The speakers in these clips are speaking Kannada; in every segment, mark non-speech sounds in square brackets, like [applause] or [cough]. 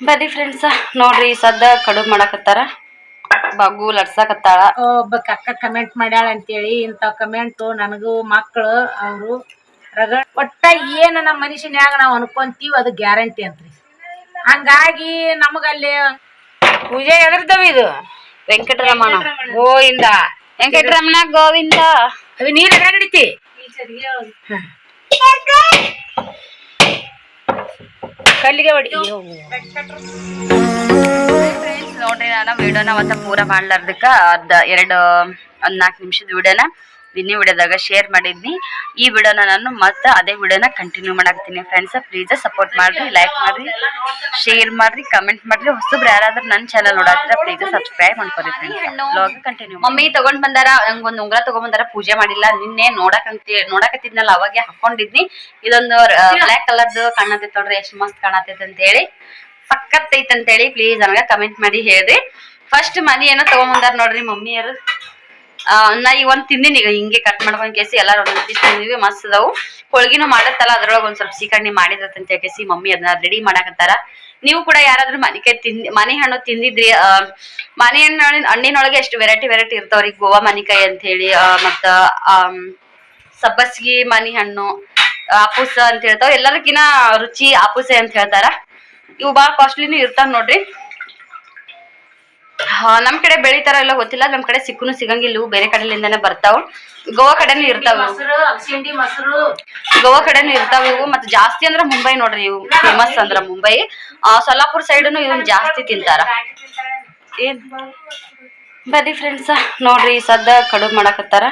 ಬರ್ರಿ ಫ್ರೆಂಡ್ಸ ನೋಡ್ರಿ ಸದ್ದ ಕಡುಬು ಮಾಡಕತ್ತಾರ. ಬಗ್ಗು ಲಡ್ಸಕತ್ತಾಳ ಒಬ್ಬ ಅಕ್ಕ ಕಮೆಂಟ್ ಮಾಡ್ಯಾಳ ಅಂತೇಳಿ ಇಂಥ ಕಮೆಂಟ್ ನನಗೂ ಮಕ್ಕಳು ಅವರು ಒಟ್ಟ ಏನ ನಮ್ಮ ಮನುಷ್ಯನ್ಯಾಗ ನಾವು ಅನ್ಕೊಂತೀವಿ ಅದು ಗ್ಯಾರಂಟಿ ಅಂತ್ರಿ. ಹಂಗಾಗಿ ನಮಗಲ್ಲಿ ಪೂಜೆ ಎದರ್ದವ ಇದು. ವೆಂಕಟರಮಣ. ಗೋವಿಂದ. ವೆಂಕಟರಮಣ ಗೋವಿಂದ. ಅವು ನೀರ್ ಎದಾಗ ಹಿಡಿತಿ ಕಲ್ಲಿಗೆ ಹೊಡಿ ನೋಡ್ರಿ ನಾನು ವಿಡಿಯೋನ ಮತ್ತೆ ಪೂರ ಮಾಡ್ಲಾರ್ದಕ್ಕ ಅರ್ಧ ಎರಡು ಒಂದ್ ನಾಲ್ಕು ನಿಮಿಷದ ವಿಡಿಯೋನ. ನಿನ್ನೆ ವಿಡಿಯೋದಾಗ ಶೇರ್ ಮಾಡಿದ್ನಿ. ಈ ವಿಡಿಯೋನ ನಾನು ಮತ್ತೆ ಅದೇ ವಿಡಿಯೋನ ಕಂಟಿನ್ಯೂ ಮಾಡಾಕ್ತೀನಿ ಫ್ರೆಂಡ್ಸ್ ಪ್ಲೀಸ್ ಸಪೋರ್ಟ್ ಮಾಡ್ರಿ ಲೈಕ್ ಮಾಡ್ರಿ ಶೇರ್ ಮಾಡ್ರಿ ಕಮೆಂಟ್ ಮಾಡ್ರಿ. ಹೊಸಬ್ರು ಯಾರಾದ್ರೂ ನನ್ನ ಚಾನಲ್ ನೋಡಾತಿರ ಪ್ಲೀಸ್ ಸಬ್ಸ್ಕ್ರೈಬ್ ಮಾಡ್ಕೊರಿ ಫ್ರೆಂಡ್ಸ್ ಕಂಟಿನ್ಯೂ ಮಮ್ಮಿ ತಗೊಂಡ್ ಬಂದಾರ ಒಂದು ಉಂಗ್ರ ತಗೊಂಡ್ ಬಂದಾರ, ಪೂಜೆ ಮಾಡಿಲ್ಲ. ನಿನ್ನೆ ನೋಡಕಂತ, ನೋಡಕತ್ತಿದ್ನಲ್ಲ, ಅವಾಗೆ ಹಾಕೊಂಡಿದ್ನಿ. ಇದೊಂದು ಬ್ಲಾಕ್ ಕಲರ್ದು ಕಾಣತೈತಿ ನೋಡ್ರಿ, ಎಷ್ಟ್ ಮಸ್ತ್ ಕಾಣತೈತಿ ಅಂತ ಹೇಳಿ ಸಖತ್ ಐತ್ ಅಂತ ಹೇಳಿ ಪ್ಲೀಸ್ ನನಗ ಕಮೆಂಟ್ ಮಾಡಿ ಹೇಳ್ರಿ. ಫಸ್ಟ್ ಮನಿ ಏನೋ ತಗೊಂಡ್ ಬಂದಾರ ನೋಡ್ರಿ ಮಮ್ಮಿಯರು ನಾ ಈಗ ಒಂದ್ ತಿಂದಿನಿ ಈಗ ಹಿಂಗೆ ಕಟ್ ಮಾಡ್ಕೊಂಡ್ ಕೇಸಿ ಎಲ್ಲಾರು ಒಂದ್ ಪೀಸ್ ತಿಂದಿವಿ, ಮಸ್ತ್ ಅದಾವು. ಹೋಳ್ಗಿನೂ ಮಾಡತ್ತಲ್ಲ ಅದ್ರೊಳಗ ಒಂದ್ ಸ್ವಲ್ಪ ಸೀಕರ್ಣಿ ಅಂತ ಕೇಸಿ, ಮಮ್ಮಿ ಅದನ್ನ ರೆಡಿ ಮಾಡಾಕತ್ತಾರ. ನೀವು ಕೂಡ ಯಾರಾದ್ರೂ ಮನಿಕಾಯಿ ತಿಂದ್, ಮನೆ ಹಣ್ಣು ತಿಂದಿದ್ರಿ ಮನೆ ಹಣ್ಣಿನ ಹಣ್ಣಿನೊಳಗೆ ಎಷ್ಟು ವೆರೈಟಿ ವೆರೈಟಿ ಇರ್ತಾವ್ರಿ? ಗೋವಾ ಮನಿಕಾಯಿ ಅಂತ ಹೇಳಿ ಮತ್ತ ಸಬ್ಬಸ್ಗಿ ಮನಿ ಹಣ್ಣು, ಆಪೂಸ ಅಂತ ಹೇಳ್ತಾವ ಎಲ್ಲರಿಗಿನ ರುಚಿ ಆಪೂಸೆ ಅಂತ ಹೇಳ್ತಾರ ಇವು ಬಾಳ ಕಾಸ್ಟ್ಲಿನೂ ಇರ್ತಾವ ನೋಡ್ರಿ. ನಮ್ ಕಡೆ ಬೆಳಿತಾರ ಎಲ್ಲ ಗೊತ್ತಿಲ್ಲ. ನಮ್ ಕಡೆ ಸಿಕ್ಕು ಸಿಗಂಗಿಲ್ಲ. ಬೇರೆ ಕಡೆಲಿಂದಾನೆ ಬರ್ತಾವ. ಗೋವಾ ಕಡೆನೂ ಇರ್ತಾವ. ಗೋವಾ ಕಡೆನು ಇರ್ತಾವ. ಇವು ಮತ್ತೆ ಜಾಸ್ತಿ ಅಂದ್ರ ಮುಂಬೈ ನೋಡ್ರಿ ಇವು ಫೇಮಸ್ ಅಂದ್ರ ಮುಂಬೈ. ಆ, ಸೊಲ್ಲಾಪುರ್ ಸೈಡ್ನು ಇವನ್ ಜಾಸ್ತಿ ತಿಂತಾರ. ಏನ್? ಬರ್ರಿ ಫ್ರೆಂಡ್ಸ ನೋಡ್ರಿ ಸದ್ದ ಕಡುಬು ಮಾಡಕತ್ತಾರ.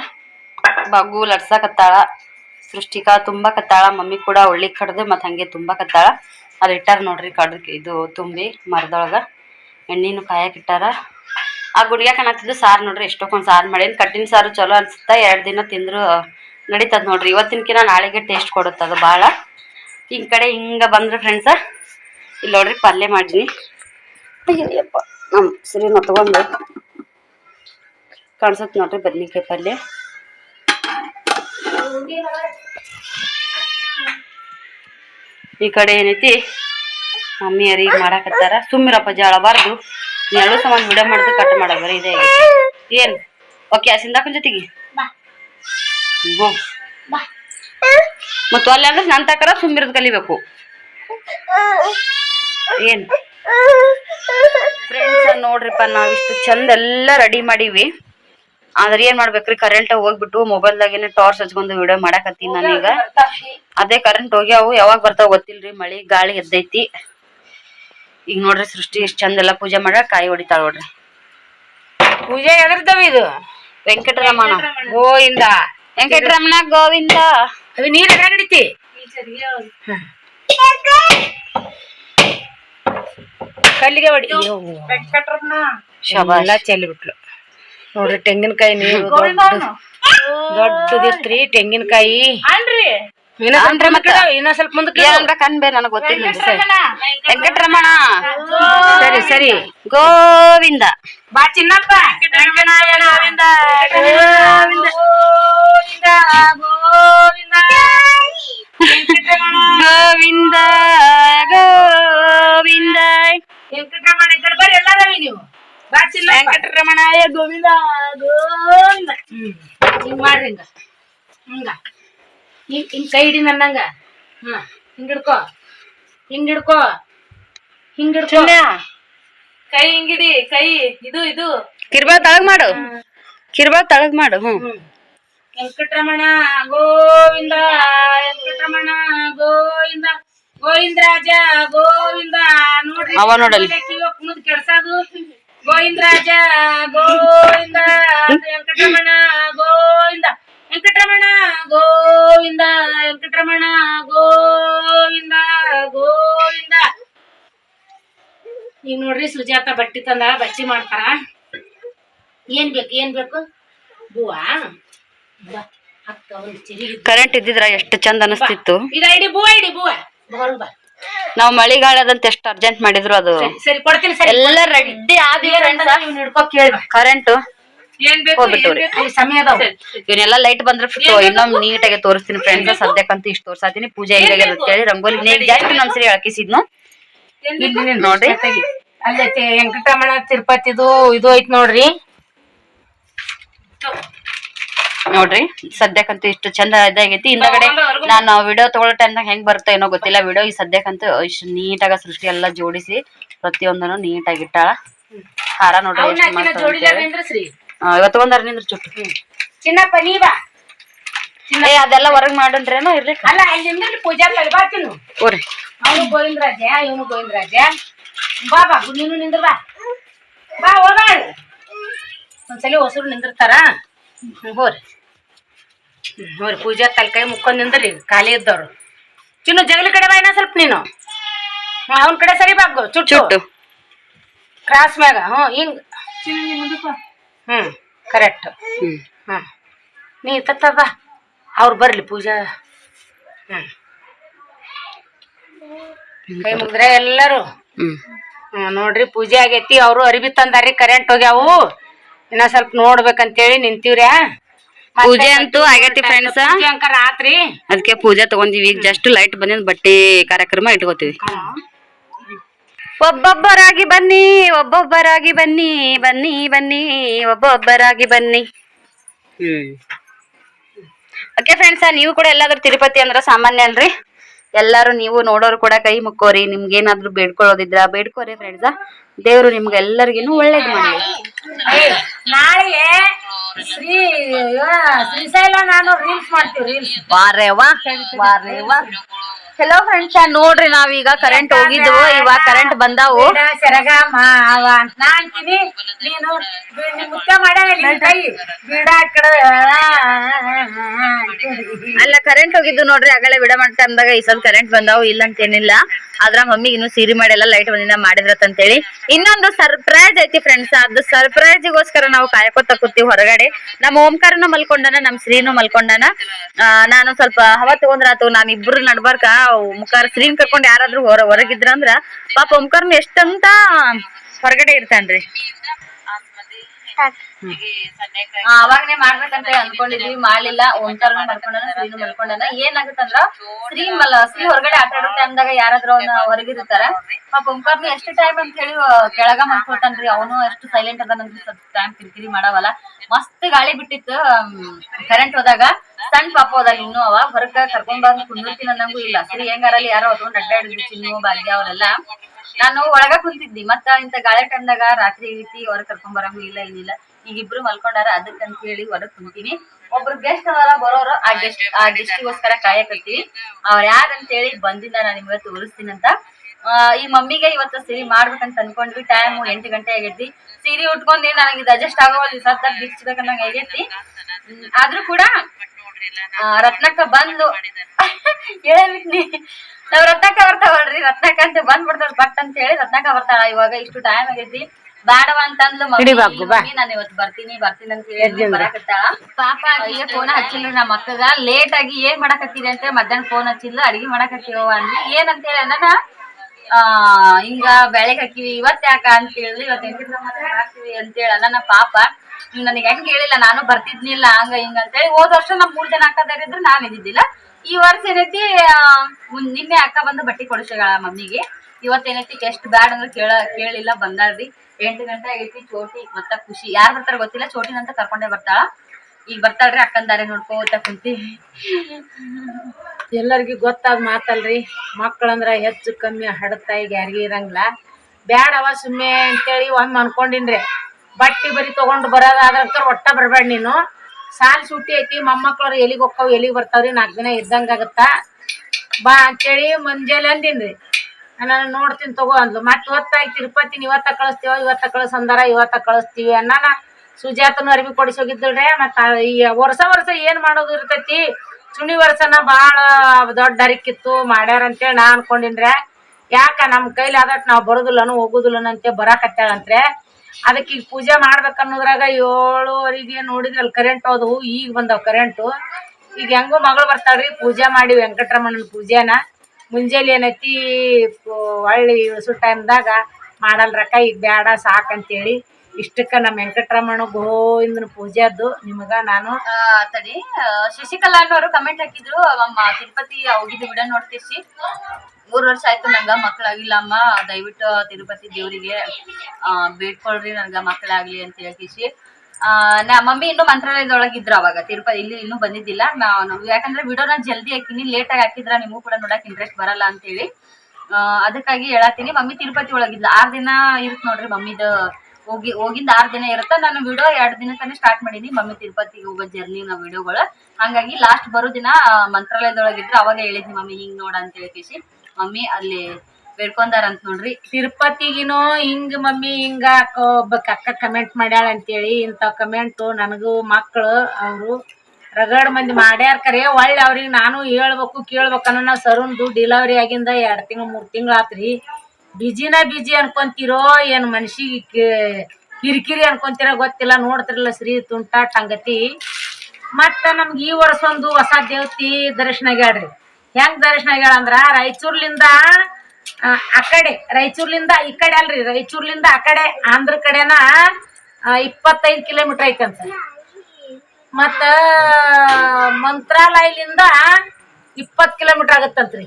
ಬಗ್ಗು ಲಡ್ಸಕತ್ತಾಳ ಸೃಷ್ಟಿಕಾ ತುಂಬಾ ಕತ್ತಾಳ. ಮಮ್ಮಿ ಕೂಡ ಉಳ್ಳಿ ಕಡ್ದು ಮತ್ ಹಂಗೆ ತುಂಬಾಕತ್ತಾಳ ಅದ್ ಇಟ್ಟಾರ ನೋಡ್ರಿ ಕಡ್ ಇದು ತುಂಬಿ ಮರದೊಳಗ. ಎಣ್ಣಿನೂ ಕಾಯಕ್ಕಿಟ್ಟಾರ ಆ ಗುಡಿಯಾಕ ಕಾಣತ್ತಿದ್ದು ಸಾರು ನೋಡ್ರಿ ಎಷ್ಟೊಂದ್ ಸಾರು ಮಾಡೇನ್ ಕಟ್ಟಿನ ಸಾರು ಚಲೋ ಅನ್ಸುತ್ತಾ ಎರಡು ದಿನ ತಿಂದ್ರು ನಡೀತದ ನೋಡ್ರಿ. ಇವತ್ತಿನಕಿನ ನಾಳೆಗೆ ಟೇಸ್ಟ್ ಕೊಡುತ್ತೆ ಅದು ಭಾಳ ಈ ಕಡೆ ಹಿಂಗ ಬಂದ್ರೆ ಫ್ರೆಂಡ್ಸ ಇಲ್ಲಿ ನೋಡ್ರಿ ಪಲ್ಯ ಮಾಡಿನಿ. ಅಯ್ಯಪ್ಪ ನಮ್ ಸಿರಿನ ತಗೊಂಡು ಕಾಣಿಸುತ್ತೆ ನೋಡ್ರಿ ಬದ್ನಿಕಾಯಿ ಪಲ್ಯ. ಈ ಕಡೆ ಏನೈತಿ? ಮಮ್ಮಿ ಈಗ ಮಾಡಾಕತ್ತಾರ. ಸುಮ್ಮಿರಪ್ಪ ಜಾಳಬಾರ್ದು. ಎರಡು ಸಮಾನ ವಿಡಿಯೋ ಮಾಡಿದ್ರೆ ಕಟ್ ಮಾಡ ಬರ ಇದೇ. ಏನು? ಓಕೆ ಸಿಂದಾಕನ್ ಜೊತೆಗೆ? ಗೋ ಮತ್ತು ಅಲ್ಲಿ ಅಂದ್ರೆ ನನ್ ತಕರ ಸುಮ್ಮಿರೋದು ಕಲಿಬೇಕು. ಏನ್? ಫ್ರೆಂಡ್ಸ್ ನೋಡ್ರಿಪ್ಪ ನಾವಿಷ್ಟು ಇಷ್ಟು ಚಂದ ಎಲ್ಲ ರೆಡಿ ಮಾಡೀವಿ. ಆದ್ರೆ ಏನ್ ಮಾಡ್ಬೇಕ್ರಿ ಕರೆಂಟ್ ಹೋಗ್ಬಿಟ್ಟು ಮೊಬೈಲ್ದಾಗೇನೆ ಟಾರ್ಚ್ ಹಚ್ಕೊಂಡು ವಿಡಿಯೋ ಮಾಡಾಕತ್ತೀನಿ ನಾನೀಗ. ಅದೇ ಕರೆಂಟ್ ಹೋಗ್ಯಾವು ಯಾವಾಗ ಬರ್ತಾವ ಗೊತ್ತಿಲ್ರಿ ಮಳಿ ಗಾಳಿ ಎದ್ದೈತಿ. ಈಗ ನೋಡ್ರಿ ಸೃಷ್ಟಿ ಎಷ್ಟು ಚಂದ ಎಲ್ಲ ಪೂಜೆ ಮಾಡ ಕಾಯಿ ಹೊಡಿತಾಳ ನೋಡ್ರಿ. ಪೂಜೆ ಎದರ್ದವ ಇದು? ವೆಂಕಟರಮಣ. ಗೋವಿಂದ. ವೆಂಕಟರಮಣ ಗೋವಿಂದ. ಅವಿ ನೀರ್ ಎದಾಗ ಹಿಡಿತಿ ಕಲ್ಲಿಗೆ ಹೊಡಿ ಶಬಾಷ್. ಎಲ್ಲ ಚೆಲ್ಲಿ ಬಿಟ್ಲು ನೋಡ್ರಿ ತೆಂಗಿನಕಾಯಿ ನೀರು ದೊಡ್ಡ ದೊಡ್ಡದಿತ್ರಿ ತೆಂಗಿನಕಾಯಿ. ಅನ್ರಿ ಮತ್ತೆ? ಇನ್ನ ಸ್ವಲ್ಪ ಮುಂದಕ್ಕೆ ಏನಂದ್ರ ಕನ್ಬೇ ನನಗ್ ಗೊತ್ತಿಲ್ಲ ವೆಂಕಟರಮಣ ಸರಿ ಸರಿ. ಗೋವಿಂದ. ಬಾ ಚಿನ್ನಪ್ಪ. ಗೋವಿಂದ. ಗೋವಿಂದ. ಗೋವಿಂದ ಗೋವಿಂದ. ಗೋವಿಂದ ವೆಂಕಟರಮಣ ಈ ಕಡೆ ಬರ್ರಿ ಎಲ್ಲಾರವಿ ನೀವು. ಬಾ ಚಿನ್ನಪ್ಪ. ವೆಂಕಟರಮಣಾಯ ಗೋವಿಂದ. ಗೋವಿಂದ. ಹಿಂಗ್ ಮಾಡ್ರಿ ಹಿಂಗ. ಹಿಂಗ. ಹಿಂಗ್ ಹಿಂಗ್ ಕೈ ಹಿಡಿ ನನ್ನಂಗ. ಹ್ಮ್. ಹಿಂಗಿಡ್ಕೋ ಹಿಡ್ಕೋ. ಹಿಂಗ್ ಹಿಡ್ಕೋ. ಹಿಂಗ್ ಹಿಡ್ಕೋ. ಕೈ ಹಿಂಗಿಡಿ ಕೈ ಇದು ಇದು. ಕಿರ್ಬಾ ತಳಗ್ ಮಾಡು. ಕಿರ್ಬಾ ತಳಗ್ ಮಾಡು ಹ್ಮ್. ವೆಂಕಟರಮಣ ಗೋವಿಂದ ವೆಂಕಟರಮಣ ಗೋವಿಂದ ಗೋವಿಂದ ರಾಜ ಗೋವಿಂದ. ನೋಡ್ರಿ ಅವ ನೋಡಲ್ಲ. ಕುಣದ್ ಕೆಡ್ಸದು. ಗೋವಿಂದರಾಜ ಗೋವಿಂದ [laughs] ವೆಂಕಟರಮಣ ಸುಜಾತ ಬಟ್ಟಿ ತಂದ ಬಟ್ಟಿ ಮಾಡ್ತಾರ. ಏನ್ ಬೇಕು ಏನ್ ಬೇಕು? ಬುವಾ ಕರೆಂಟ್ ಇದ್ದಿದ್ರ ಎಷ್ಟು ಚಂದ ಅನಿಸ್ತಿತ್ತು. ನಾವು ಮಳಿಗಾಲದಂತ ಎಷ್ಟು ಅರ್ಜೆಂಟ್ ಮಾಡಿದ್ರು ಅದು. ಎಲ್ಲ ರೆಡಿ ಆದಿ ಕರೆಂಟ್ ಇವನ್ನೆಲ್ಲ ಲೈಟ್ ಬಂದ್ರೆ ಇನ್ನೊಮ್ಮೆ ನೀಟಾಗಿ ತೋರಿಸ್ತೀನಿ ಫ್ರೆಂಡ್ಸ್ ಸದ್ಯಕ್ಕಂತೂ ಇಷ್ಟು ತೋರ್ಸಾತೀನಿ. ಪೂಜೆ ಹೇಳಿ ರಂಗೋಲಿ. ಜಾಸ್ತಿ ನಮ್ ಸರಿ ಹಾಕಿಸಿದ್ನು ನೋಡ್ರಿ. ಅಲ್ಲೇ ವೆಂಕಟರಮಣ ತಿರುಪತಿದು ಇದು ಐತ್ ನೋಡ್ರಿ. ನೋಡ್ರಿ ಸದ್ಯಕ್ಕಂತೂ ಇಷ್ಟು ಚಂದ ಇದಾಗೈತಿ. ಹಿಂದಗಡೆ ನಾನು ವಿಡಿಯೋ ತಗೊಳ್ಳೋ ಟೈಮ್ದಾಗ ಹೆಂಗ್ ಬರುತ್ತೆ ಏನೋ ಗೊತ್ತಿಲ್ಲ. ವಿಡಿಯೋ ಈ ಸದ್ಯಕ್ಕಂತೂ ಇಷ್ಟು ನೀಟಾಗ ಸೃಷ್ಟಿ ಎಲ್ಲ ಜೋಡಿಸಿ ಪ್ರತಿಯೊಂದನ್ನು ನೀಟಾಗಿ ಇಟ್ಟಾಳ. ಹಾರ ನೋಡ್ರಿ ಇವತ್ತು ಒಂದಾರ ನಿಂದ್ರ ಚುಟ್ಟು. ಚಿನ್ನಪ್ಪ ನೀ ಬಾ. ಏ ಅದೆಲ್ಲ ಹೊರಗ್ ಮಾಡನ್ರೇನೋ ಇರ್ಲಿ. ಅಲ್ಲ ಪೂಜಾ ಓರಿ ಅವನು ಗೋವಿಂದರಾಜ ಇವನು ಗೋವಿಂದರಾಜ. ಬಾ ಬಾ ನೀನು ನಿಂದ್ರ ಬಾ. ಬಾ ಹೋಗಾಳ ಒಂದ್ಸಲಿ ಹೊಸರು ನಿಂದಿರ್ತಾರ? ಹ್ಮ್, ಹೋರಿ. ಹೋರಿ ಪೂಜಾ ತಲ್ಕೈ ಮುಕ್ಕೊಂಡ್ ನಿಂದ್ರಿ ಖಾಲಿ ಇದ್ದವ್ರು. ಚಿನ್ನು ಜಗಲಿ ಕಡೆ ಬಾ ಇನ್ನ ಸ್ವಲ್ಪ ನೀನು. ಅವನ ಕಡೆ ಸರಿ ಬಾಗು ಚುಟ್ಟು. ಚುಟ್ಟು. ಕ್ರಾಸ್ ಮ್ಯಾಗ ಹ್ಞೂ ಹಿಂಗ್. ಹ್ಮ್ ಕರೆಕ್ಟ್ ಹ್ಮ್. ಹ್ಮ್. ನೀ ತತ್ತ ಬಾ. ಅವ್ರು ಬರಲಿ ಪೂಜಾ. ಹ್ಮ್. ಕೈ ಮುಗಿದ್ರೆ ಎಲ್ಲರೂ. ನೋಡ್ರಿ ಪೂಜೆ ಆಗೈತಿ ಅವರು ಅರಿಬಿ ತಂದಾರಿ ಕರೆಂಟ್ ಹೋಗ್ಯಾವು. ಇನ್ನ ಸ್ವಲ್ಪ ನೋಡ್ಬೇಕಂತೇಳಿ ನಿಂತೀವ್ರ್ಯಾ? ಮತ್ತೆ ಪೂಜೆ ಅಂತೂ ಆಗೈತಿ ಫ್ರೆಂಡ್ಸ್ ರಾತ್ರಿ ಅದಕ್ಕೆ ಪೂಜೆ ತಗೊಂಡಿವಿ. ಈಗ ಜಸ್ಟ್ ಲೈಟ್ ಬಂದಿದ್ ಬಟ್ಟೆ ಕಾರ್ಯಕ್ರಮ ಇಟ್ಕೋತೀವಿ. ಒಬ್ಬೊಬ್ಬರಾಗಿ ಬನ್ನಿ ಒಬ್ಬೊಬ್ಬರಾಗಿ ಬನ್ನಿ ಬನ್ನಿ ಬನ್ನಿ ಒಬ್ಬೊಬ್ಬರಾಗಿ ಬನ್ನಿ. ಹ್ಮ್. ಓಕೆ ಫ್ರೆಂಡ್ಸ್ ನೀವು ಕೂಡ ಎಲ್ಲಾದ್ರೂ ತಿರುಪತಿ ಅಂದ್ರ ಸಾಮಾನ್ಯ ಅಲ್ರಿ? ಎಲ್ಲಾರು ನೀವು ನೋಡೋರು ಕೂಡ ಕೈ ಮುಕ್ಕೋರಿ ನಿಮ್ಗೆ ಏನಾದ್ರು ಬೇಡ್ಕೊಳ್ಳೋದಿದ್ರ ಬೇಡ್ಕೋರಿ ಫ್ರೆಂಡ್ಸ ದೇವ್ರು ನಿಮ್ಗೆ ಎಲ್ಲರಿಗೂ ಒಳ್ಳೇದ್ ಮಾಡಿ ನಾಳೆ ಶ್ರೀ ಶ್ರೀಶೈಲ ನಾನು ರೀಲ್ಸ್ ಮಾಡ್ತೀವಿ ರೀಲ್ಸ್ ವಾರೆ ವಾ ವಾರೆ ವಾ ಹೆಲೋ ಫ್ರೆಂಡ್ಸ್ ನೋಡ್ರಿ ನಾವೀಗ ಕರೆಂಟ್ ಹೋಗಿದ್ವು. ಇವಾಗ ಕರೆಂಟ್ ಬಂದಾವು. ಬೇಡ ಸೆರಗ ಮಾವ ಅಂತ ನಾ ಅಂತೀನಿ. ನೀನು ಬಿ- ನಿಮ್ ಮುತ್ತ ಮಾಡ್ಯಾನ ಕೈ. ಬಿಡ ಅಲ್ಲ ಕರೆಂಟ್ ಹೋಗಿದ್ದು ನೋಡ್ರಿ ಆಗಲೇ ವಿಡ ಮಾಡ್ತಾ ಅಂದಾಗ ಈ ಸಲ ಕರೆಂಟ್ ಬಂದಾವು ಇಲ್ಲ ಅಂತ ಏನಿಲ್ಲ ಆದ್ರ ಮಮ್ಮಿ ಇನ್ನು ಸೀರಿ ಮಾಡಿಲ್ಲ ಲೈಟ್ ಬಂದಿನ ಮಾಡಿದ್ರತ್ ಅಂತೇಳಿ. ಇನ್ನೊಂದು ಸರ್ಪ್ರೈಸ್ ಐತಿ ಫ್ರೆಂಡ್ಸ್ ಅದು ಸರ್ಪ್ರೈಸ್ಗೋಸ್ಕರ ನಾವು ಕಾಯ್ಕೋತ ಕೂತೀವಿ ಹೊರಗಡೆ. ನಮ್ಮ ಓಂಕಾರನು ಮಲ್ಕೊಂಡನ ನಮ್ಮ ಶ್ರೀನು ಮಲ್ಕೊಂಡನ. ನಾನು ಸ್ವಲ್ಪ ಹವಾ ತಗೊಂಡ್ರಾತು ನಾನ್ ಇಬ್ರು ನಡ್ಬಾರ್ಕ ಓಂಕಾರ ಸ್ತ್ರೀನ್ ಕರ್ಕೊಂಡ್ ಯಾರಾದ್ರೂ ಹೊರ ಹೊರಗಿದ್ರ ಅಂದ್ರ ಪಾಪ ಓಂಕಾರ್ನು ಎಷ್ಟಂತ ಹೊರಗಡೆ ಇರ್ತಾನ್ರಿ. ಅವಾಗ್ನೇ ಮಾಡ್ಬೇಕಂತ ಅನ್ಕೊಂಡಿದ್ವಿ ಮಾಡ್ಲಿಲ್ಲ. ಓಂಕಾರ ಮಲ್ಕೊಂಡನ ಶ್ರೀನು ಮಲ್ಕೊಂಡನ ಏನಾಗುತ್ತಂದ್ರ, ಶ್ರೀ ಮಲ ಶ್ರೀ ಹೊರಗಡೆ ಆಟ ಆಡೋ ಟೈಮ್ದಾಗ ಯಾರಾದ್ರೂ ಅವ್ನ ಹೊರಗಿರ್ತಾರ. ಪಾಪ ಓಂಕಾರ್ನು ಎಷ್ಟು ಟೈಮ್ ಅಂತ ಹೇಳಿ ಕೆಳಗ ಮಲ್ಕೊತಾನ್ರಿ ಅವನು ಎಷ್ಟು ಸೈಲೆಂಟ್ ಅದಾನಂದ್ರೆ ಸ್ವಲ್ಪ ಟೈಮ್ ಕಿರಿಕಿರಿ ಮಾಡವಲ್ಲ. ಮಸ್ತ್ ಗಾಳಿ ಬಿಟ್ಟಿತ್ತು. ಕರೆಂಟ್ ಹೋದಾಗ, ಸಣ್ಣ ಪಾಪ ಹೋದಾಗ ಇನ್ನು ಅವ ಹೊರಗ ಕರ್ಕೊಂಡ್ ಬಂದ್ ಕುಂದಿರ್ತೀನಿ ಅನ್ನಂಗೂ ಇಲ್ಲ. ಸರಿ ಹೆಂಗಾರಲ್ಲಿ ಯಾರೋ ಅದೊಂದು ಅಡ್ಡಾಡಿದ್ವಿ ಚಿನ್ನು, ಭಾಗ್ಯ ಅವರೆಲ್ಲ. ನಾನು ಒಳಗ ಕುಂತಿದ್ದಿ. ಮತ್ತ ಇಂತ ಗಾಳಿ ಟೈಮ್ದಾಗ ರಾತ್ರಿ ರೀತಿ ಹೊರಗ್ ಕರ್ಕೊಂಡ್ ಬರಂಗೂ ಇಲ್ಲ, ಏನಿಲ್ಲ. ಈಗ ಇಬ್ರು ಮಲ್ಕೊಂಡಾರ ಅದಕ್ಕಂತ ಹೇಳಿ ಹೊರಗ್ ಕುಂತೀನಿ. ಒಬ್ರು ಗೆಸ್ಟ್ ಅವರ ಬರೋರು ಆ ಗೆಸ್ಟ್ ಆ ಗೆಸ್ಟಿಗೋಸ್ಕರ ಕಾಯಕತ್ತೀವಿ. ಅವ್ರ ಯಾರಂತ ಹೇಳಿ ಬಂದಿಲ್ಲ ನಾನು ನಿಮ್ಗೆ ತೋರಿಸ್ತೀನಂತ. ಈ ಮಮ್ಮಿಗೆ ಇವತ್ತು ಸಿರಿ ಮಾಡ್ಬೇಕಂತ ಅನ್ಕೊಂಡ್ವಿ. ಟೈಮ್ ಎಂಟು ಗಂಟೆ ಆಗೈತಿ. ಸೀರೆ ಉಟ್ಕೊಂಡಿ ನನಗೆ ಇದು ಅಡ್ಜಸ್ಟ್ ಆಗೋಲ್ಲ ಸದ್ದ ಬಿಚ್ಬೇಕನ್ನಂಗ ಆಗೈತಿ. ಆದ್ರೂ ಕೂಡ ರತ್ನಕ್ಕ ಬಂದು, [laughs] ಹೇಳಿ ನಾವ್ ರತ್ನಕ್ಕ ಬರ್ತಾವಲ್ರಿ, ರತ್ನಕ್ಕ ಅಂತ ಬಂದ್ಬಿಡ್ತಾವ್ ಬಟ್ ಅಂತ ಹೇಳಿ ರತ್ನಕ್ಕ ಬರ್ತಾಳ, ಇವಾಗ ಇಷ್ಟು ಟೈಮ್ ಆಗೈತಿ. ಬ್ಯಾಡವ ಅಂತಂದ್ಲು ಮಮ್ಮಿ, ನಾನು ಇವತ್ತು ಬರ್ತೀನಿ ಬರ್ತೀನಿ ಅಂತ ಹೇಳಿ ಬರಾಕತ್ತಾಳ. ಪಾಪ ಆಕಿಗೆ ಫೋನ್ ಹಚ್ಚಿಲ್ಲ ನಮ್ಮ ಅಕ್ಕಗ ಲೇಟ್ ಆಗಿ ಏನ್ ಮಾಡಕತ್ತೀರಿ ಅಂತ ಮಧ್ಯಾಹ್ನ ಫೋನ್ ಹಚ್ಚಿಲ್ಲ ಅಡಿಗೆ ಮಾಡಕತ್ತೀವ ಅಂದ್ರೆ ಏನಂತ ಹೇಳಿ ಅನ್ನ ಆ ಹಿಂಗ ಬೆಳಗ್ಗೆ ಹಾಕಿವಿ ಇವತ್ ಯಾಕ ಅಂತ ಹೇಳಿದ್ರಿ ಇವತ್ತು ಎಂಟು ಹಾಕ್ತಿವಿ ಅಂತ ಹೇಳಿ ಅನ್ನ ಪಾಪ. ನನಗೆ ಹೆಂಗ್ ಹೇಳಿಲ್ಲ ನಾನು ಬರ್ತಿದ್ನಿಲ್ಲ ಹಂಗ ಹಿಂಗ ಅಂತೇಳಿ ಹೋದ ವರ್ಷ ನಮ್ ಮೂರ್ ಜನ ಅಕ್ಕದಾರಿದ್ರು ನಾನ್ ಇದ್ದಿದ್ದಿಲ್ಲ. ಈ ವರ್ಷ ಏನೈತಿ ಆ, ಮುನ್- ನಿನ್ನೆ ಅಕ್ಕ ಬಂದು ಬಟ್ಟೆ ಕೊಡಿಸ್ಯಾಳ ಮಮ್ಮಿಗೆ. ಇವತ್ತೇನೈತಿ ಎಷ್ಟು ಬ್ಯಾಡ್ ಅಂದ್ರೆ ಕೇಳ ಕೇಳಿಲ್ಲ, ಬಂದಾಳ್ರಿ. ಎಂಟು ಗಂಟೆ ಆಗೈತಿ, ಚೋಟಿ ಮತ್ತ ಖುಷಿ. ಯಾರ್ ಬರ್ತಾರ ಗೊತ್ತಿಲ್ಲ, ಚೋಟಿನಂತ ಕರ್ಕೊಂಡೇ ಬರ್ತಾಳ. ಈಗ ಬರ್ತಾಳ್ರಿ ಅಕ್ಕಂದಾರೆ ದಾರಿ ನೋಡ್ಕೋತ ಕುಂತಿ. ಎಲ್ಲರಿಗೂ ಗೊತ್ತಾದ ಮಾತಲ್ರಿ, ಮಕ್ಕಳಂದ್ರ ಹೆಚ್ಚು ಕಮ್ಮಿ ಹಡತಾ ಈಗ ಯಾರಿಗೂ ಇರಂಗಿಲ್ಲ. ಬ್ಯಾಡವ ಸುಮ್ಮನೆ ಅಂತೇಳಿ ಒಮ್ಮೆ ಅನ್ಕೊಂಡಿನ್ರಿ. ಬಟ್ಟಿ ಬರಿ ತಗೊಂಡು ಬರೋದಾದ್ರ ಒಟ್ಟ ಬರಬೇಡ ನೀನು. ಸಾಲ್ ಸುಟ್ಟಿ ಐತಿ, ಮೊಮ್ಮಕ್ಳವ್ರು ಎಲ್ಲಿಗೆ ಹೋಗ್ತಾವ್, ಎಲ್ಲಿಗೆ ಬರ್ತಾವ್ರಿ, ನಾಲ್ಕು ದಿನ ಇದ್ದಂಗಾಗತ್ತ ಬಾ ಅಂತೇಳಿ ಮುಂಜಾನೆ ಅಂದಿನ್ರಿ. ನಾನು ನೋಡ್ತೀನಿ ತಗೋ ಅಂದ್ಲು. ಮತ್ತೆ ಹೊತ್ತಾಗಿ ತಿರುಪತಿನ ಇವತ್ತ ಕಳಿಸ್ತೀವ ಇವತ್ತ ಕಳಿಸ್ ಅಂದಾರ, ಇವತ್ತ ಕಳಿಸ್ತೀವಿ ಅನ್ನಾನ ಸುಜಾತನು ಅರ್ಬಿ ಕೊಡಿಸಿ ಹೋಗಿದ್ದಳ್ರೆ ಮತ್ತ ಈ ವರ್ಷ ವರ್ಷ ಏನ್ ಮಾಡೋದು ಇರ್ತೈತಿ? ಚುಣಿ ವರ್ಷನ ಬಹಳ ದೊಡ್ಡ ಅರಿಕಿತ್ತು ಮಾಡ್ಯಾರ ಅಂತೇಳಿ ನಾ ಅನ್ಕೊಂಡಿನ್ರೆ ಯಾಕ ನಮ್ ಕೈಲಿ ಆದಟ್ ನಾವು ಬರೋದಿಲ್ಲನು, ಹೋಗುದಿಲ್ಲನು ಅಂತ ಬರಾಕತ್ತಾಳಂತ್ರೆ ಅದಕ್ಕೆ ಈಗ ಪೂಜೆ ಮಾಡ್ಬೇಕನ್ನೋದ್ರಾಗ ಏಳುವರೆಗೆ ನೋಡಿದ್ರೆ ಅಲ್ಲಿ ಕರೆಂಟ್ ಹೋದವು, ಈಗ ಬಂದವ್ ಕರೆಂಟು ಈಗ ಹೆಂಗೋ ಮಗಳು ಬರ್ತಾಳ್ರಿ, ಪೂಜೆ ಮಾಡಿ ವೆಂಕಟರಮಣನ ಪೂಜೆನ. ಮುಂಜಾನೆ ಏನೈತಿ ಹೊಳ್ಳಿ ಇಳಿಸೋ ಟೈಮ್ದಾಗ ಮಾಡಲ್ರಕ್ಕ ಈಗ ಬ್ಯಾಡ, ಸಾಕಂತೇಳಿ ಇಷ್ಟಕ್ಕ ನಮ್ಮ ವೆಂಕಟರಮಣ ಗೋವಿಂದನ ಅದು. ನಿಮಗ ನಾನು ತಡಿ ಶಶಿಕಲಾ ಅನ್ನೋರು ಕಮೆಂಟ್ ಹಾಕಿದ್ರು ಅಮ್ಮ ತಿರುಪತಿ ಹೋಗಿದ್ದು ಬಿಡ ನೋಡ್ತಿಸಿ ಮೂರು ವರ್ಷ ಆಯ್ತು ನಂಗ ಮಕ್ಕಳಾಗಿಲ್ಲ ಅಮ್ಮ, ದಯವಿಟ್ಟು ತಿರುಪತಿ ದೇವರಿಗೆ ಬೇಡ್ಕೊಳ್ರಿ ನನ್ಗ ಮಕ್ಕಳಾಗ್ಲಿ ಅಂತ ಹೇಳ್ಕಿಸಿ ಆ ನಾ ಮಮ್ಮಿ ಇನ್ನು ಮಂತ್ರಾಲಯದೊಳಗೆ ಇದ್ರ ಅವಾಗ, ತಿರುಪತಿ ಇಲ್ಲಿ ಇನ್ನೂ ಬಂದಿದ್ದಿಲ್ಲ. ನಾವು ಯಾಕಂದ್ರೆ ವಿಡಿಯೋನ ಜಲ್ದಿ ಹಾಕಿನಿ ಲೇಟ್ ಆಗಿ ಹಾಕಿದ್ರ ನಿಮಗೂ ಕೂಡ ನೋಡಕ್ ಇಂಟ್ರೆಸ್ಟ್ ಬರಲ್ಲ ಅಂತ ಹೇಳಿ ಅದಕ್ಕಾಗಿ ಹೇಳತ್ತೀನಿ. ಮಮ್ಮಿ ತಿರುಪತಿ ಒಳಗಿದ್ಲ ಆರ್ ದಿನ ಇರುತ್ತೆ ನೋಡ್ರಿ ಮಮ್ಮಿದ. ಹೋಗಿ, ಹೋಗಿಂದ ಆರ್ ದಿನ ಇರುತ್ತ? ನಾನು ವಿಡಿಯೋ ಎರಡು ದಿನ ತಾನೇ ಸ್ಟಾರ್ಟ್ ಮಾಡೀನಿ. ಮಮ್ಮಿ ತಿರುಪತಿಗೆ ಹೋಗೋ ಜರ್ನಿ ನಾವು ವಿಡಿಯೋಗಳು ಹಂಗಾಗಿ ಲಾಸ್ಟ್ ಬರೋ ದಿನ ಮಂತ್ರಾಲಯದೊಳಗಿದ್ರೆ ಅವಾಗ ಹೇಳಿದ್ನಿ ಮಮ್ಮಿ ಹಿಂಗ್ ನೋಡ ಅಂತ ಹೇಳಿ ಮಮ್ಮಿ ಅಲ್ಲಿ ಬೇಡ್ಕೊಂಡಾರಂತ ನೋಡ್ರಿ. ತಿರುಪತಿಗಿನೋ ಹಿಂಗ ಮಮ್ಮಿ ಹಿಂಗ ಅಕ್ಕ ಒಬ್ಬ ಅಕ್ಕ ಕಮೆಂಟ್ ಮಾಡ್ಯಾಳ ಅಂತೇಳಿ ಇಂಥ ಕಮೆಂಟು ನನಗೂ ಮಕ್ಕಳು ಅವರು ರಗಡ್ ಮಂದಿ ಮಾಡ್ಯಾರ ಕರೆ. ಒಳ್ಳೆ ಅವ್ರಿಗೆ ನಾನು ಹೇಳ್ಬೇಕು, ಕೇಳ್ಬೇಕು ಅನ್ನೋ ನಾವು ಡಿಲವರಿ ಆಗಿಂದ ಎರಡು ತಿಂಗಳು, ಮೂರು ತಿಂಗಳು ಆತ್ರಿ. ಬಿಜಿನ ಬಿಜಿ ಅನ್ಕೊಂತೀರೋ ಏನು ಮನ್ಸಿಗೆ ಕಿರಿಕಿರಿ ಅನ್ಕೊಂತೀರೋ ಗೊತ್ತಿಲ್ಲ. ನೋಡ್ತಿರಲ್ಲ ಶ್ರೀ ತುಂಟಾಟ ಹಂಗತಿ ಮತ್ತ ನಮ್ಗೆ ಈ ವರ್ಷ ಒಂದು ಹೊಸ ದೇವತಿ ದರ್ಶನ ಗ್ಯಾಡ್ರಿ ಹೆಂಗ್ ದರ್ಶನ ಆಗ್ಯಾಳ ಅಂದ್ರ ರಾಯಚೂರ್ಲಿಂದ ಆ, ಕಡೆ ರಾಯಚೂರ್ಲಿಂದ ಈ ಕಡೆ ಅಲ್ರಿ ರಾಯಚೂರ್ಲಿಂದ ಆ ಕಡೆ ಆಂಧ್ರ ಕಡೆನ ಇಪ್ಪತ್ತೈದು ಕಿಲೋಮೀಟರ್ ಐತಂತ ಮತ್ತ ಮಂತ್ರಾಲಯಲಿಂದ ಇಪ್ಪತ್ ಕಿಲೋಮೀಟರ್ ಆಗತ್ತಂತ್ರಿ.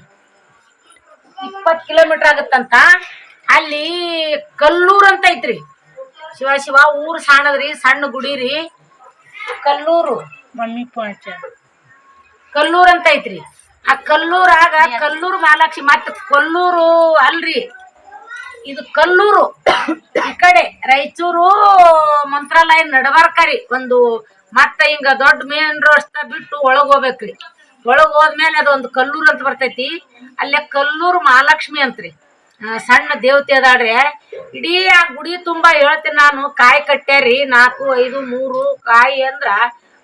ಇಪ್ಪತ್ ಕಿಲೋಮೀಟರ್ ಆಗತ್ತಂತ. ಅಲ್ಲಿ ಕಲ್ಲೂರ್ ಅಂತ ಐತ್ರಿ. ಶಿವ ಶಿವ ಊರ್ ಸಣ್ಣದ್ರಿ ಸಣ್ಣ ಗುಡಿ ರೀ. ಕಲ್ಲೂರು. ಮಮ್ಮಿ ಕಲ್ಲೂರ್ ಅಂತ ಐತ್ರಿ. ಆ ಕಲ್ಲೂರಾಗ ಕಲ್ಲೂರು ಮಹಾಲಕ್ಷ್ಮಿ ಮತ್ತೆ ಕೊಲ್ಲೂರು ಅಲ್ರಿ. ಇದು ಕಲ್ಲೂರು. ಈ ಕಡೆ ರಾಯಚೂರು ಮಂತ್ರಾಲಯ ನಡಬಾರ್ಕರಿ. ಒಂದು ಮತ್ತ ಹಿಂಗ ದೊಡ್ಡ ಮೇನ್ ರಸ್ತೆ ಬಿಟ್ಟು ಒಳಗ್ ಹೋಗ್ಬೇಕ್ರಿ. ಒಳಗ್ ಹೋದ್ಮೇಲೆ ಅದೊಂದು ಕಲ್ಲೂರು ಅಂತ ಬರ್ತೈತಿ. ಅಲ್ಲೇ ಕಲ್ಲೂರು ಮಹಾಲಕ್ಷ್ಮಿ ಅಂತ್ರಿ. ಸಣ್ಣ ದೇವತೆ ಅದಾಡ್ರಿ ಇಡೀ ಆ ಗುಡಿ ತುಂಬಾ ಹೇಳ್ತೀನಿ ನಾನು ಕಾಯಿ ಕಟ್ಟ್ಯಾರಿ ನಾಲ್ಕು ಐದು ಮೂರು ಕಾಯಿ ಅಂದ್ರ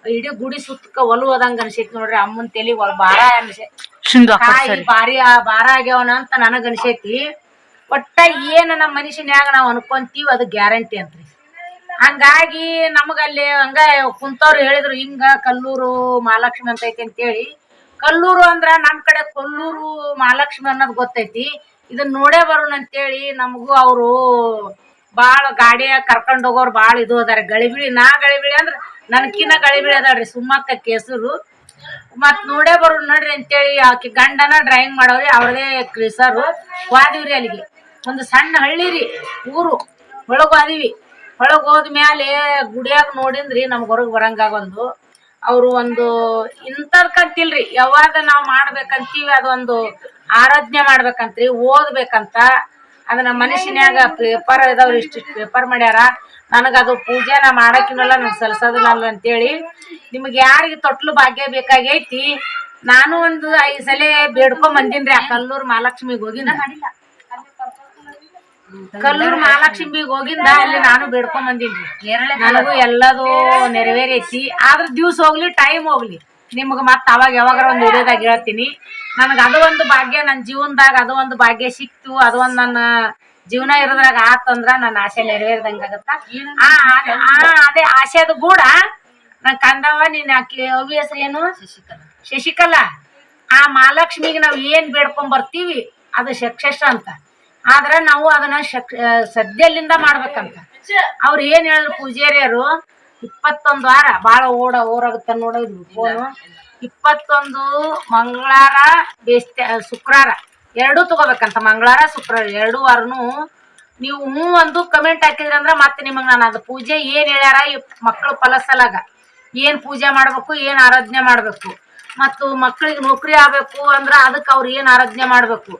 ಇಡೀ ಗುಡಿ ಸುತ್ತಕ ಒಲುವದಂಗ ಅನ್ಸೈತಿ ನೋಡ್ರಿ. ಅಮ್ಮನ್ ತಲಿ ಒಳ ಬಾರ ಅನ್ಸೈ ಕಾಯಿ ಬಾರಿ ಆ- ಬಾರ ಆಗ್ಯಾವನ ಅಂತ ನನಗ ಅನ್ಸೈತಿ. ಒಟ್ಟ ಏನ ನಮ್ಮ ಮನುಷ್ಯನ್ಯಾಗ ನಾವ್ ಅನ್ಕೊಂತೀವಿ ಅದು ಗ್ಯಾರಂಟಿ ಅಂತ್ರಿ. ಹಂಗಾಗಿ ನಮಗಲ್ಲಿ ಹಂಗ ಕುಂತವ್ರು ಹೇಳಿದ್ರು ಹಿಂಗ ಕಲ್ಲೂರು ಮಹಾಲಕ್ಷ್ಮಿ ಅಂತ ಐತಿ ಅಂತೇಳಿ. ಕಲ್ಲೂರು ಅಂದ್ರ ನಮ್ ಕಡೆ ಕೊಲ್ಲೂರು ಮಹಾಲಕ್ಷ್ಮಿ ಅನ್ನೋದು ಗೊತ್ತೈತಿ. ಇದನ್ನ ನೋಡೇ ಬರೋಣ ಅಂತೇಳಿ ನಮಗೂ ಅವರು ಬಾಳ ಗಾಡಿಯ ಕರ್ಕೊಂಡ್ ಹೋಗೋರು ಬಾಳ ಇದು ಅದಾರ. ಗಳಿಬಿಳಿ ನಾ ಗಳಿಬಿಳಿ ಅಂದ್ರ ನನ್ಕಿನ್ನ ಗಳಿ ಅದಾಳ್ರಿ, ಸುಮ್ಮಕ್ಕ ಕೇಸರು. ಮತ್ ನೋಡೇ ಬರು ನೋಡ್ರಿ ಅಂತೇಳಿ ಆಕೆ ಗಂಡನ ಡ್ರಾಯಿಂಗ್ ಮಾಡೋರಿ ಅವ್ರದೇ ಕ್ರಿಸರು. ವಾದಿವ್ರಿ ಅಲ್ಲಿಗೆ. ಒಂದು ಸಣ್ಣ ಹಳ್ಳಿ ರೀ, ಊರು. ಒಳಗ್ ಹೋದಿವಿ. ಒಳಗ್ ಹೋದ್ಮೇಲೆ ಗುಡಿಯಾಗ ನೋಡಿದ್ರಿ, ನಮ್ಗ್ ಹೊರಗ್ ಬರಂಗಾಗ ಒಂದು ಅವ್ರು ಒಂದು ಇಂಥದ್ಕಂತಿಲ್ರಿ ಯಾವಾಗ ನಾವು ಮಾಡ್ಬೇಕಂತೀವಿ, ಅದೊಂದು ಆರಾಧನೆ ಮಾಡ್ಬೇಕಂತ್ರಿ, ಓದ್ಬೇಕಂತ. ಅದನ್ನ ಮನುಷ್ಯನ್ಯಾಗ ಪೇಪರ್ ಇದಾವ್ರಿ ಇಷ್ಟಿಷ್ಟು ಪೇಪರ್ ಮಾಡ್ಯಾರ. ನನಗ ಅದು ಪೂಜೆ ನಾ ಮಾಡಕ್ಕಿನಲ್ಲ ನಂಗೆ ಸಲ್ಸೋದಿಲ್ಲ ಅಲ್ಲ ಅಂತೇಳಿ ನಿಮ್ಗೆ ಯಾರಿಗೆ ತೊಟ್ಲು ಭಾಗ್ಯ ಬೇಕಾಗೈತಿ, ನಾನು ಒಂದು ಐದು ಸಲ ಬೇಡ್ಕೊಂಡ್ ಬಂದಿನ್ರಿ ಆ ಕಲ್ಲೂರು ಮಹಾಲಕ್ಷ್ಮಿಗೆ ಹೋಗಿನ. ಕಲ್ಲೂರು ಮಹಾಲಕ್ಷ್ಮಿಗೆ ಹೋಗಿಂದ ಅಲ್ಲಿ ನಾನು ಬೇಡ್ಕೊಂಡ್ ಬಂದಿನ್ರಿ ನನಗೂ ಎಲ್ಲದು ನೆರವೇರೈತಿ. ಆದ್ರ ದಿವ್ಸ ಹೋಗ್ಲಿ ಟೈಮ್ ಹೋಗ್ಲಿ. ನಿಮ್ಗೆ ಮತ್ತೆ ಅವಾಗ ಯಾವಾಗ ಒಂದು ವಿಡಿಯೋದಾಗ ಹೇಳ್ತೀನಿ. ನನಗೆ ಅದು ಒಂದು ಭಾಗ್ಯ ನನ್ನ ಜೀವನದಾಗ ಅದು ಒಂದು ಭಾಗ್ಯ ಸಿಕ್ತು, ಅದು ಒಂದು ನನ್ನ ಜೀವನ ಇರೋದ್ರಾಗ ಆತಂದ್ರ ನನ್ನ ಆಸೆ ನೆರವೇರ್ದಂಗ ಆಗತ್ತ. ಆ ಆ- ಆ ಅದೇ ಆಸೆದು ಕೂಡ. ನನ್ ಕಂದವ ನೀನ್ ಅವಿ ಹೆಸರು ಏನು ಶಶಿಕಲಾ. ಶಶಿಕಲಾ. ಆ ಮಹಾಲಕ್ಷ್ಮಿಗೆ ನಾವು ಏನ್ ಬೇಡ್ಕೊಂಡ್ ಬರ್ತೀವಿ ಅದು ಸಕ್ಸಸ್ ಅಂತ. ಆದ್ರ ನಾವು ಅದನ್ನ ಸದ್ಯಲ್ಲಿಂದ ಮಾಡ್ಬೇಕಂತ. ಅವ್ರು ಏನ್ ಹೇಳಿದ್ರು ಪೂಜಾರಿಯರು ಇಪ್ಪತ್ತೊಂದು ವಾರ ಬಾಳ ಓಡ ಓಡಾಗುತ್ತ ನೋಡೋದು ಫೋನು ಇಪ್ಪತ್ತೊಂದು ಮಂಗಳವಾರ ಬೇಸ್ತ ಶುಕ್ರವಾರ ಎರಡೂ ತಗೋಬೇಕಂತ ಮಂಗಳವಾರ, ಶುಕ್ರವಾರ ಎರಡು ವಾರನು ನೀವು ಹ್ಞೂ ಒಂದು ಕಮೆಂಟ್ ಹಾಕಿದ್ರಿ ಅಂದ್ರೆ ಮತ್ತೆ ನಿಮಗೆ ನಾನು ಅದು ಪೂಜೆ ಏನು ಹೇಳ್ಯಾರ, ಈ ಮಕ್ಕಳು ಫಲಸಲಾಗ ಏನು ಪೂಜೆ ಮಾಡಬೇಕು, ಏನು ಆರಾಧನೆ ಮಾಡಬೇಕು, ಮತ್ತು ಮಕ್ಕಳಿಗೆ ನೌಕರಿ ಆಗ್ಬೇಕು ಅಂದ್ರೆ ಅದಕ್ಕೆ ಅವ್ರು ಏನು ಆರಾಧನೆ ಮಾಡಬೇಕು,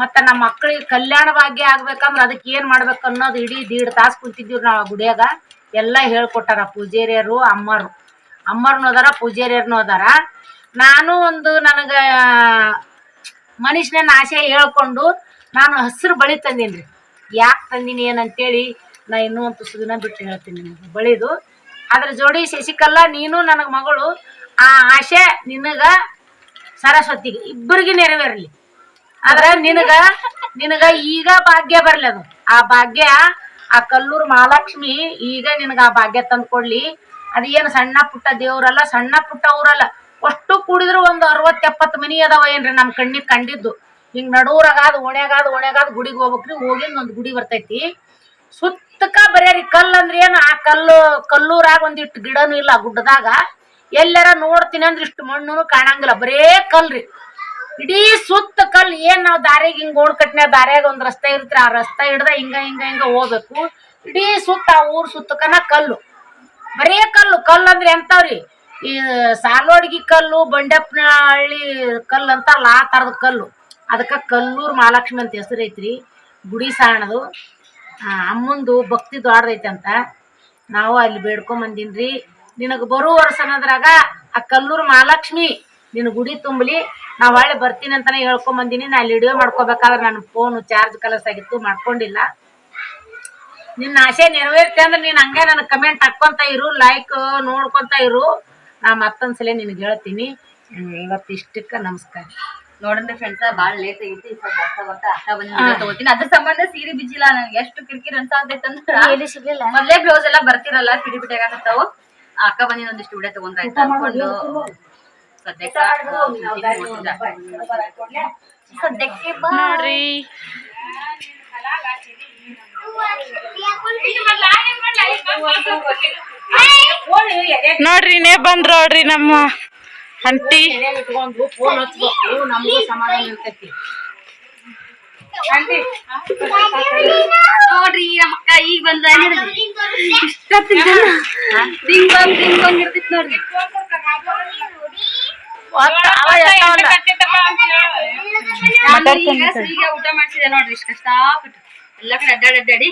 ಮತ್ತು ನಮ್ಮ ಮಕ್ಕಳಿಗೆ ಕಲ್ಯಾಣ ಭಾಗ್ಯ ಆಗ್ಬೇಕಂದ್ರೆ ಅದಕ್ಕೆ ಏನು ಮಾಡ್ಬೇಕು ಅನ್ನೋದು ಇಡೀ ದೀಡ್ ತಾಸು ಕುಂತಿದ್ದೀವಿ ನಾವು ಗುಡಿಯಾಗ. ಎಲ್ಲ ಹೇಳ್ಕೊಟ್ಟಾರ ಪೂಜೇರಿಯರು, ಅಮ್ಮರು. ಅಮ್ಮರ್ನು ಅದಾರ, ಪೂಜಾರಿಯರ್ನು ಅದಾರ. ನಾನು ಒಂದು ನನಗ ಮನುಷ್ಯನ ಆಸೆ ಹೇಳ್ಕೊಂಡು ನಾನು ಹಸಿರು ಬಳಿ ತಂದೀನಿ ಯಾಕೆ ತಂದೀನಿ ಏನಂತೇಳಿ ನಾ ಇನ್ನೂ ಒಂದು ಸುದಿನ ದಿನ ಬಿಟ್ಟು ಹೇಳ್ತೀನಿ ನಿಮಗೆ, ಬಳಿದು. ಅದ್ರ ಜೋಡಿ ಶಶಿಕಲ್ಲ ನೀನು, ನನಗೆ ಮಗಳು, ಆ ಆಸೆ ನಿನಗ ಸರಸ್ವತಿಗೆ ಇಬ್ಬರಿಗೆ ನೆರವೇರಲಿ. ಆದ್ರೆ ನಿನಗ ನಿನಗ ಈಗ ಭಾಗ್ಯ ಬರಲಿ ಅದು. ಆ ಭಾಗ್ಯ, ಆ ಕಲ್ಲೂರು ಮಹಾಲಕ್ಷ್ಮಿ ಈಗ ನಿನಗ ಆ ಭಾಗ್ಯ ತಂದು ಕೊಡ್ಲಿ ಅದೇನು ಸಣ್ಣ ಪುಟ್ಟ ದೇವ್ರಲ್ಲ, ಸಣ್ಣ ಪುಟ್ಟ ಊರಲ್ಲ. ಅಷ್ಟು ಕೂಡಿದ್ರು ಒಂದು ಅರವತ್ತು ಎಪ್ಪತ್ತು ಮನಿ ಅದಾವ ಏನ್ರಿ ನಮ್ಮ ಕಣ್ಣಿಗೆ ಕಂಡಿದ್ದು. ಹಿಂಗ್ ನಡೂರಾಗಾದ್ ಓಣ್ಯಾಗಾದ ಓಣ್ಯಾಗಾದ ಗುಡಿಗೆ ಹೋಗ್ಬೇಕ್ರಿ, ಹೋಗಿಂದ ಒಂದ್ ಗುಡಿ ಬರ್ತೈತಿ. ಸುತ್ತಕ ಬರೀ ಕಲ್ಲು ಅಂದ್ರೆ ಏನು, ಆ ಕಲ್ಲು, ಕಲ್ಲೂರಾಗ ಒಂದಿಟ್ಟು ಗಿಡನೂ ಇಲ್ಲ ಗುಡ್ಡದಾಗ. ಎಲ್ಲಾರ ನೋಡ್ತೀನಿ ಅಂದ್ರೆ ಇಷ್ಟು ಮಣ್ಣು ಕಾಣಂಗಿಲ್ಲ. ಬರೇ ಕಲ್ರಿ. ಇಡೀ ಸುತ್ತ ಕಲ್ಲು ಏನ್ ನಾವ್ ದಾರಿಗೆ ಹಿಂಗ್ ಓಡ್ ಕಟ್ನ್ಯಾಗ ದಾರ್ಯಾಗ ಒಂದ್ ರಸ್ತೆ ಇರ್ತ್ರಿ, ಆ ರಸ್ತೆ ಹಿಡ್ದ ಹಿಂಗ ಹಿಂಗ ಹಿಂಗ ಹೋಗ್ಬೇಕು. ಇಡೀ ಸುತ್ತ, ಆ ಊರ್ ಸುತ್ತಕನ ಕಲ್ಲು. ಬರೇ ಕಲ್ಲು. ಕಲ್ಲು ಅಂದ್ರೆ ಎಂತಾವ್ರಿ ಈ ಸಾಲೋಡ್ಗಿ ಕಲ್ಲು ಬಂಡೆಪ್ಪನ ಹಳ್ಳಿ ಕಲ್ಲು ಅಂತಾರಲ್ಲ ಆ ತರದ ಕಲ್ಲು. ಅದಕ್ಕೆ ಕಲ್ಲೂರ್ ಮಹಾಲಕ್ಷ್ಮಿ ಅಂತ ಹೆಸರು ಐತ್ರಿ. ಗುಡಿ ಸಾಣದು ಅಮ್ಮಂದು ಭಕ್ತಿ ದೊಡ್ಡದೈತೆ ಅಂತ ನಾವು ಅಲ್ಲಿ ಬೇಡ್ಕೊಂಡ್ ಬಂದಿನ್ರಿ ನಿನಗೆ ಬರೋ ವರ್ಷ ಅನ್ನೋದ್ರಾಗ ಆ ಕಲ್ಲೂರು ಮಹಾಲಕ್ಷ್ಮಿ ನಿನ್ನ ಗುಡಿ ತುಂಬಲಿ, ನಾ ಹೊಳ್ಳಿ ಬರ್ತೀನಿ ಅಂತಾನೆ ಹೇಳ್ಕೊಂಡ್ ಬಂದಿನಿ ನಾ ಅಲ್ಲಿ ವಿಡಿಯೋ ಮಾಡ್ಕೋಬೇಕಾದ್ರೆ ನನ್ನ ಫೋನ್ ಚಾರ್ಜ್ ಕಲಸ್ ಆಗಿತ್ತು, ಮಾಡ್ಕೊಂಡಿಲ್ಲ. ನಿನ್ನ ಆಸೆ ನೆರವೇರ್ತೆ ಅಂದ್ರೆ ನೀನು ಹಂಗೆ ನನಗೆ ಕಮೆಂಟ್ ಹಾಕೊಂತ ಇರು ಲೈಕ್ ನೋಡ್ಕೊಂತ ಇರು. ನಾ ಮತ್ತೊಂದ್ಸಲ ನಿನಗೆ ಹೇಳ್ತೀನಿ ಇವತ್ತು ಇಷ್ಟಕ್ಕೆ ನಮಸ್ಕಾರ ನೋಡ್ರಿ ಫ್ರೆಂಡ್ಸ್ ಬಾಳ ಲೇಟ್ ಆಗೈತಿ ಬರ್ತಾ ಬರ್ತಾ ಅಕ್ಕ ಬಂದ್ ವಿಡಿಯೋ ತಗೋತೀನಿ ಅದ್ರ ಸಂಬಂಧ ಸೀರೆ ಬಿಜಿಲ್ಲ ನನಗೆ ಎಷ್ಟು ಕಿರಿಕಿರಿ ಅಂತ ಅಂದ್ರ ಸಿಗ್ಲಿಲ್ಲ ಮೊದ್ಲೇ ಬ್ಲೌಸ್ ಎಲ್ಲ ಬರ್ತಿರಲ್ಲ ಪಿಡಿ ಪಿಡಿ ಆಗತ್ತಾವು ಅಕ್ಕ ಬಂದಿನ ಒಂದಿಷ್ಟು ವಿಡಿಯೋ ತಗೊಂಡ್ರೆ ನೋಡ್ತಿದ್ದೆ. ಸದ್ಯಕ್ಕೆ ನೋಡ್ರಿ ನೋಡ್ರಿ ನೇ ಬಂದ್ರ ನೋಡ್ರಿ ನಮ್ಮ ಅಂಟಿ ನೋಡ್ರಿ ನಮ್ಮ ಅಕ್ಕ ಈಗ ಬಂದ ಬಾಂಗ್ ಬಾಂಗ್ ಇರ್ತಿತ್ ನೋಡ್ರಿ. ಊಟ ಮಾಡ್ಸಿದೆ ನೋಡ್ರಿ ಇಷ್ಟ ಕಷ್ಟಪಟ್ಟು. ಎಲ್ಲ ಕಡೆ ಅಡ್ಡಾಡಿ ಅಡ್ಡಾಡಿ.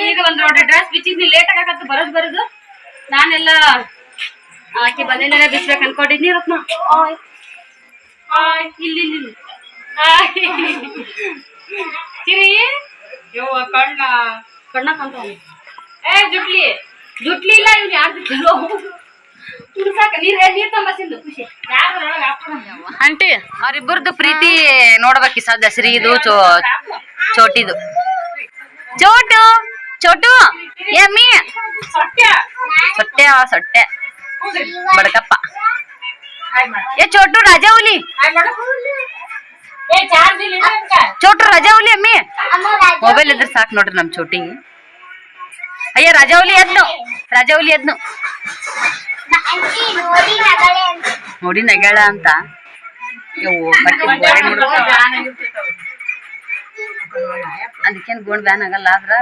ಈಗ ಒಂದ್ ನೋಡ್ರಿ ಡ್ರೆಸ್ ಬಿಚ್ಚಿದ್ನಿ ಲೇಟ್ ಆಗತ್ತ ಬರೋದ್ ಬರೋದು. ನಾನೆಲ್ಲ ಆಕೆ ಬಂದಿದ್ದೇನೆ ಬಿಸ್ಬೇಕು ಅನ್ಕೊಂಡಿದ್ನಿ ರತ್ನ. ಆಯ್. ಆಯ್ ಇಲ್ಲಿ ಇಲ್ಲಿ ಇಲ್ಲಿ. ಚಿರಿ. ಯವ್ವ ಕಣ್ಣ. ಕಣ್ಣ ಏ ಜುಟ್ಲಿ. ಜುಟ್ಲಿ ಇಲ್ಲ ಇವ್ನು ಯಾರು ಜುಟ್ಲು? ಕುಡ್ಸಾಕ ನೀರ್ ನೀರ್ ತಂಬಸಿಂದು ಖುಷಿ. ಯಾರೊಳಗೆ ಹಾಕೋಣ ಅಂಟಿ ಅವ್ರಿಬ್ಬರದು ಪ್ರೀತಿ ನೋಡ್ಬೇಕು ಈ ಸದ್ಯ ಶ್ರೀದು ಚೋ ಚೋಟಿದು. ಚೋಟು. ಚೋಟು ಯಮ್ಮಿ ಸತ್ಯ ಸೊಟ್ಟೆ. ಆ ಸೊಟ್ಟೆ. ಬಡಕಪ್ಪ. ಹಾಯ್ ಮಾಡ. ಏ ಚೋಟು ರಾಜಾ ಹುಲಿ. ಚೋಟು ರಾಜಾ ಹುಲಿ ಅಮ್ಮಿ ಮೊಬೈಲ್ ಇದ್ರೆ ಸಾಕು ನೋಡ್ರಿ ನಮ್ ಚೋಟಿ. ಅಯ್ಯ ರಾಜಾ ಹುಲಿ ಎದ್ನು. ರಾಜಾ ಹುಲಿ ಎದ್ನು. ನೋಡಿ ನಗಳ ಅಂತ. ಯವ್ವ ಬಟ್ಟೆ. ಅದಕ್ಕೇನ್ ಗೋಣ್ ಬ್ಯಾನ್ ಆಗಲ್ಲ ಆದ್ರೆ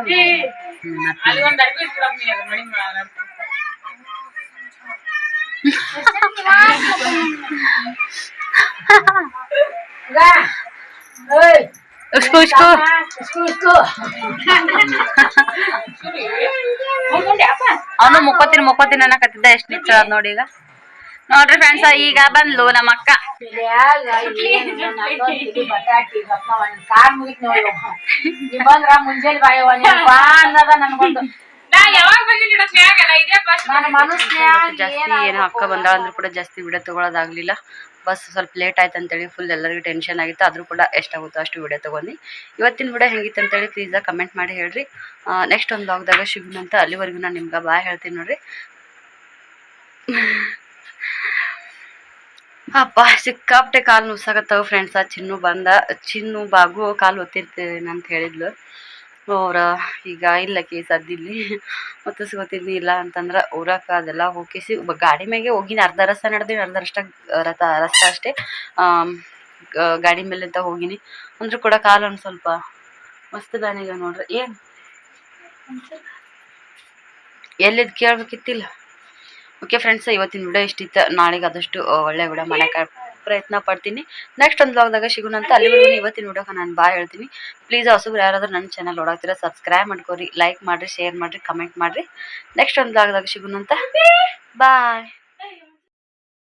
ಹೋಗ್ಕೊಂಡೆ ಅಪ್ಪ ಅವನು ಮುಕ್ಕೋತೀನಿ ಮುಕ್ಕೋತೀನಿ ಅನ್ನಕತ್ತಿದ್ದ ಎಷ್ಟು ನಿಚ್ಚ ಅದ್ ನೋಡಿ ಈಗ. ನೋಡ್ರಿ ಫ್ರೆಂಡ್ಸ್ ಈಗ ಬಂದ್ಲು ನಮ್ಮ ಅಕ್ಕ ಮುಂಜಾನೆ ಅನ್ನದ ನನ್ಗೊಂದು ಜಾಸ್ತಿ ಏನೋ ಅಕ್ಕ ಬಂದಾಳ ಅಂದ್ರೂ ಕೂಡ ಜಾಸ್ತಿ ವಿಡಿಯೋ ತಗೊಳೋದಾಗ್ಲಿಲ್ಲ. ಬಸ್ ಸ್ವಲ್ಪ ಲೇಟ್ ಆಯ್ತು ಅಂತೇಳಿ ಫುಲ್ ಎಲ್ಲರಿಗೂ ಟೆನ್ಷನ್ ಆಗಿತ್ತು ಆದ್ರೂ ಕೂಡ ಎಷ್ಟಾಗುತ್ತೋ ಅಷ್ಟು ವಿಡಿಯೋ ತಗೊಂಡು. ಇವತ್ತಿನ ವಿಡಿಯೋ ಹೆಂಗಿತ್ತು ಅಂತೇಳಿ ಪ್ಲೀಸ್ ಕಮೆಂಟ್ ಮಾಡಿ ಹೇಳ್ರಿ. ನೆಕ್ಸ್ಟ್ ಒಂದು ಲಾಗ್ದಾಗ ಸಿಗೋಣಂತ ಅಲ್ಲಿವರೆಗೂ ನಾನು ನಿಮ್ಗೆ ಬಾಯ್ ಹೇಳ್ತೀನಿ ನೋಡ್ರಿ. ಅಪ್ಪ, ಸಿಕ್ಕಾಪಟ್ಟೆ ಕಾಲು ನುಸಾಗತ್ತವ ಆ ಚಿನ್ನು ಬಂದ, ಚಿನ್ನು ಬಾಗು ಕಾಲು ಒತ್ತಿರ್ತೇನೆ ಅಂತ ಹೇಳಿದ್ಲು. ಅವ್ರ, ಈಗ ಇಲ್ಲ ಕೇಸ್ ಅದಿಲ್ಲಿ ಗೊತ್ತಿದ್ನಿ ಇಲ್ಲ ಅಂತಂದ್ರೆ ಊರಕ ಅದೆಲ್ಲ ಹೋಗಿಸಿ ಗಾಡಿ ಮ್ಯಾಗೆ ಹೋಗಿ ಅರ್ಧ ರಸ್ತೆ ನಡೆದೀನಿ, ಅರ್ಧ ರಸ್ತೆ, ರಥ, ರಸ್ತೆ ಅಷ್ಟೇ. ಗಾಡಿ ಮೇಲೆ ಅಂತ ಹೋಗಿನಿ. ಅಂದ್ರೆ ಕೂಡ ಕಾಲು ಒಂದು ಸ್ವಲ್ಪ ಮಸ್ತ್ ಬ್ಯಾನಿಗೆ ನೋಡ್ರಿ. ಏನು? ಎಲ್ಲಿದ್ ಕೇಳ್ಬೇಕಿತ್ತಿಲ್ಲ. ಓಕೆ ಫ್ರೆಂಡ್ಸ್ ಇವತ್ತಿನ ವಿಡಿಯೋ ಇಷ್ಟಿತ್ತು ನಾಳೆಗೆ ಆದಷ್ಟು ಒಳ್ಳೆ ವಿಡಿಯೋ ಮಾಡೋಕೆ ಪ್ರಯತ್ನ ಪಡ್ತೀನಿ. ನೆಕ್ಸ್ಟ್ ಒಂದು ಬ್ಲಾಗ್ದಾಗ ಸಿಗೋಣಂತ ಅಲ್ಲಿವರೆಗೂ ಇವತ್ತಿನ ವಿಡಿಯೋಗೆ ನಾನು ಬಾಯ್ ಹೇಳ್ತೀನಿ. ಪ್ಲೀಸ್ ಹೊಸಬ್ರು ಯಾರಾದರೂ ನನ್ನ ಚಾನಲ್ ನೋಡಾಕ್ತೀರ ಸಬ್ಸ್ಕ್ರೈಬ್ ಮಾಡ್ಕೊರಿ ಲೈಕ್ ಮಾಡಿರಿ ಶೇರ್ ಮಾಡಿರಿ ಕಮೆಂಟ್ ಮಾಡಿರಿ. ನೆಕ್ಸ್ಟ್ ಒಂದು ಬ್ಲಾಗ್ದಾಗ ಸಿಗೋಣಂತ ಬಾಯ್